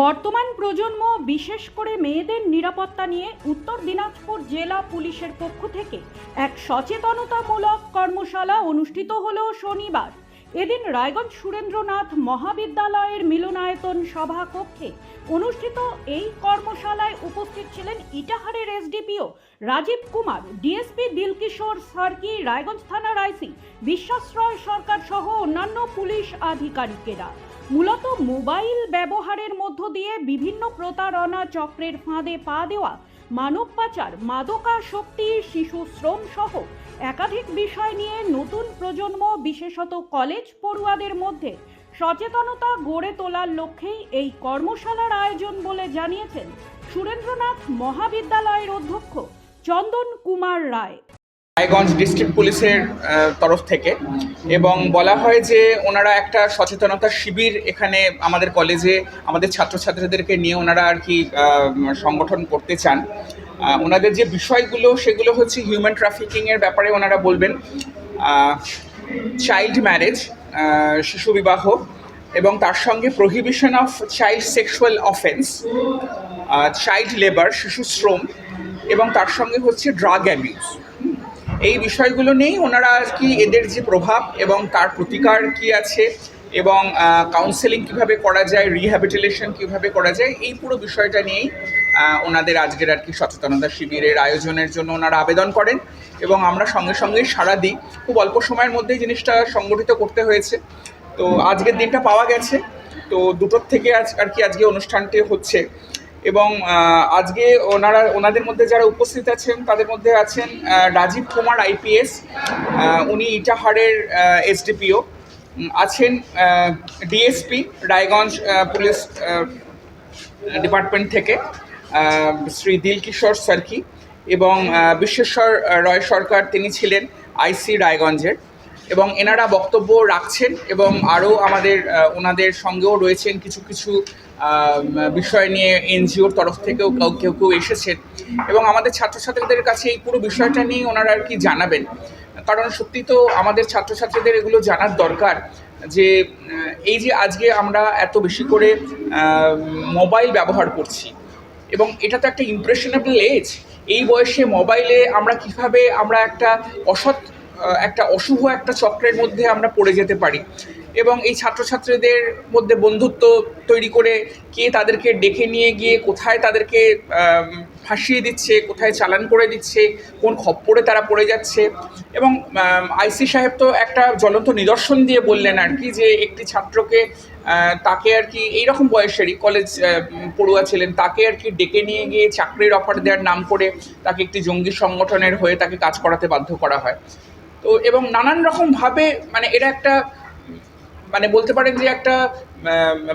বর্তমান প্রজন্ম, বিশেষ করে মেয়েদের নিরাপত্তা নিয়ে উত্তর দিনাজপুর জেলা পুলিশের পক্ষ থেকে এক সচেতনতামূলক কর্মশালা অনুষ্ঠিত হল শনিবার। এদিন রায়গঞ্জ সুরেন্দ্রনাথ মহাবিদ্যালয়ের মিলনায়তন সভাকক্ষে অনুষ্ঠিত এই কর্মশালায় উপস্থিত ছিলেন ইটাহারের এসডিপিও রাজীব কুমার, ডিএসপি দিলকিশোর সার্কি, রায়গঞ্জ থানার আইসি বিশ্বাশ্রয় সরকার সহ অন্যান্য পুলিশ আধিকারিকেরা। মূলত মোবাইল ব্যবহারের মধ্য দিয়ে বিভিন্ন প্রতারণা চক্রের ফাঁদে পা দেওয়া, মানব পাচার, মাদকাসক্তি, শিশু শ্রম সহ একাধিক বিষয় নিয়ে নতুন প্রজন্ম, বিশেষত কলেজ পড়ুয়াদের মধ্যে সচেতনতা গড়ে তোলার লক্ষ্যেই এই কর্মশালার আয়োজন বলে জানিয়েছেন সুরেন্দ্রনাথ মহাবিদ্যালয়ের অধ্যক্ষ চন্দন কুমার রায়। রায়গঞ্জ ডিস্ট্রিক্ট পুলিশের তরফ থেকে। এবং বলা হয় যে ওনারা একটা সচেতনতা শিবির এখানে আমাদের কলেজে, আমাদের ছাত্রছাত্রীদেরকে নিয়ে ওনারা আর কি সংগঠন করতে চান। ওনাদের যে বিষয়গুলো, সেগুলো হচ্ছে হিউম্যান ট্রাফিকিংয়ের ব্যাপারে ওনারা বলবেন। চাইল্ড ম্যারেজ শিশু বিবাহ এবং তার সঙ্গে prohibition of child sexual offence child labour শিশু শ্রম এবং তার সঙ্গে হচ্ছে ড্রাগ অ্যাবিউজ এই বিষয়গুলো নিয়েই ওনারা আর কি এদের যে প্রভাব এবং তার প্রতিকার কি আছে এবং কাউন্সেলিং কীভাবে করা যায় রিহ্যাবিটেলেশন কীভাবে করা যায়, এই পুরো বিষয়টা নিয়েই ওনাদের আজকের আর কি সচেতনতা শিবিরের আয়োজনের জন্য ওনারা আবেদন করেন এবং আমরা সঙ্গে সঙ্গেই সাড়া দিই। খুব অল্প সময়ের মধ্যেই জিনিসটা সংগঠিত করতে হয়েছে। তো আজকের দিনটা পাওয়া গেছে। তো দুটোর থেকে আজ আর কি আজকে অনুষ্ঠানটি হচ্ছে। এবং আজকে ওনারা, ওনাদের মধ্যে যারা উপস্থিত আছেন, তাদের মধ্যে আছেন রাজীব কুমার আইপিএস উনি ইটাহারের এসডিপিও আছেন ডিএসপি রায়গঞ্জ পুলিশ ডিপার্টমেন্ট থেকে শ্রী দিলকিশোর সার্কি এবং বিশ্বেশ্বর রয় সরকার, তিনি ছিলেন আইসি রায়গঞ্জের। এবং এনারা বক্তব্য রাখছেন এবং আরও আমাদের ওনাদের সঙ্গেও রয়েছেন কিছু কিছু বিষয় নিয়ে এনজিওর তরফ থেকেও কেউ কেউ কেউ এসেছেন। এবং আমাদের ছাত্রছাত্রীদের কাছে এই পুরো বিষয়টা নিয়ে ওনারা আর কি জানাবেন। কারণ সত্যি তো আমাদের ছাত্রছাত্রীদের এগুলো জানার দরকার যে এই যে আজকে আমরা এত বেশি করে মোবাইল ব্যবহার করছি এবং এটা তো একটা ইমপ্রেশনেবল এজ এই বয়সে মোবাইলে আমরা কীভাবে আমরা একটা অসৎ একটা অশুভ একটা চক্রের মধ্যে আমরা পড়ে যেতে পারি। এবং এই ছাত্রছাত্রীদের মধ্যে বন্ধুত্ব তৈরি করে কে তাদেরকে ডেকে নিয়ে গিয়ে কোথায় তাদেরকে ফাঁসিয়ে দিচ্ছে, কোথায় চালান করে দিচ্ছে, কোন খপ্পরে তারা পড়ে যাচ্ছে। এবং আইসি সাহেব তো একটা জ্বলন্ত নিদর্শন দিয়ে বললেন আর কি যে একটি ছাত্রকে তাকে আর কি এইরকম বয়সেরই কলেজ পড়ুয়া ছিলেন, তাকে আর কি ডেকে নিয়ে গিয়ে চাকরির অফার দেওয়ার নাম করে তাকে একটি জঙ্গি সংগঠনের হয়ে তাকে কাজ করাতে বাধ্য করা হয়। তো এবং নানান রকমভাবে মানে এটা একটা মানে বলতে পারেন যে একটা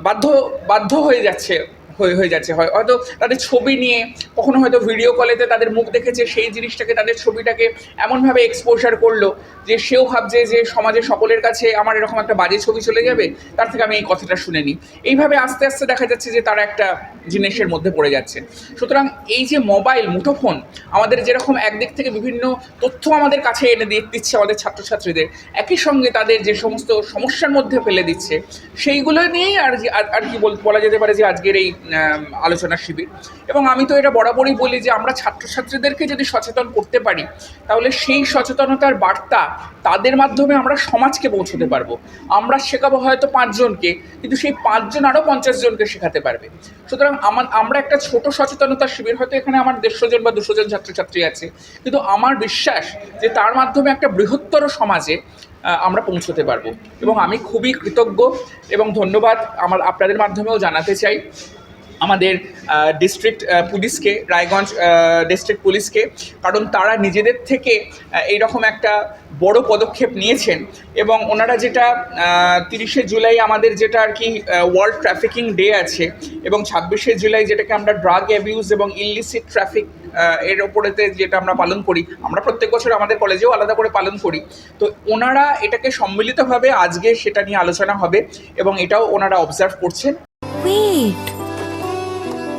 বাধ্য বাধ্য হয়ে যাচ্ছে। হয়ে হয়ে যাচ্ছে। হয়, হয়তো তাদের ছবি নিয়ে কখনো হয়তো ভিডিও কলেতে তাদের মুখ দেখেছে, সেই জিনিসটাকে তাদের ছবিটাকে এমনভাবে এক্সপোজার করল যে সেও ভাবছে যে সমাজে সকলের কাছে আমার এরকম একটা বাজে ছবি চলে যাবে, তার থেকে আমি এই কথাটা শুনে নিই। এইভাবে আস্তে আস্তে দেখা যাচ্ছে যে তারা একটা জিনিসের মধ্যে পড়ে যাচ্ছে। সুতরাং এই যে মোবাইল মুঠোফোন, আমাদের যেরকম একদিক থেকে বিভিন্ন তথ্য আমাদের কাছে এনে দিয়ে দিচ্ছে আমাদের ছাত্রছাত্রীদের, একই সঙ্গে তাদের যে সমস্ত সমস্যার মধ্যে ফেলে দিচ্ছে, সেইগুলো নিয়েই আর আর- কি বল- যেতে পারে যে আজকের এই আলোচনা শিবির। এবং আমি তো এটা বরাবরই বলি যে আমরা ছাত্রছাত্রীদেরকে যদি সচেতন করতে পারি, তাহলে সেই সচেতনতার বার্তা তাদের মাধ্যমে আমরা সমাজকে পৌঁছতে পারব। আমরা শেখাবো হয়তো পাঁচজনকে, কিন্তু সেই পাঁচজন আরও পঞ্চাশ জনকে শেখাতে পারবে। সুতরাং আমার আমরা একটা ছোট সচেতনতা শিবির, হয়তো এখানে আমার দেড়শো জন বা দুশো জন ছাত্রছাত্রী আছে, কিন্তু আমার বিশ্বাস যে তার মাধ্যমে একটা বৃহত্তর সমাজে আমরা পৌঁছতে পারব। এবং আমি খুবই কৃতজ্ঞ এবং ধন্যবাদ আমার আপনাদের মাধ্যমেও জানাতে চাই। আমাদের ডিস্ট্রিক্ট পুলিশকে, রায়গঞ্জ ডিস্ট্রিক্ট পুলিশকে। কারণ তারা নিজেদের থেকে এইরকম একটা বড় পদক্ষেপ নিয়েছেন এবং ওনারা যেটা তিরিশে জুলাই আমাদের যেটা আর কি ওয়ার্ল্ড ট্রাফিকিং ডে আছে এবং ছাব্বিশে জুলাই যেটাকে আমরা ড্রাগ অ্যাবিউজ এবং ইলিসিট ট্রাফিক এর ওপরেতে যেটা আমরা পালন করি, আমরা প্রত্যেক বছর আমাদের কলেজেও আলাদা করে পালন করি। তো ওনারা এটাকে সম্মিলিতভাবে আজকে সেটা নিয়ে আলোচনা হবে এবং এটাও ওনারা অবজার্ভ করছেন.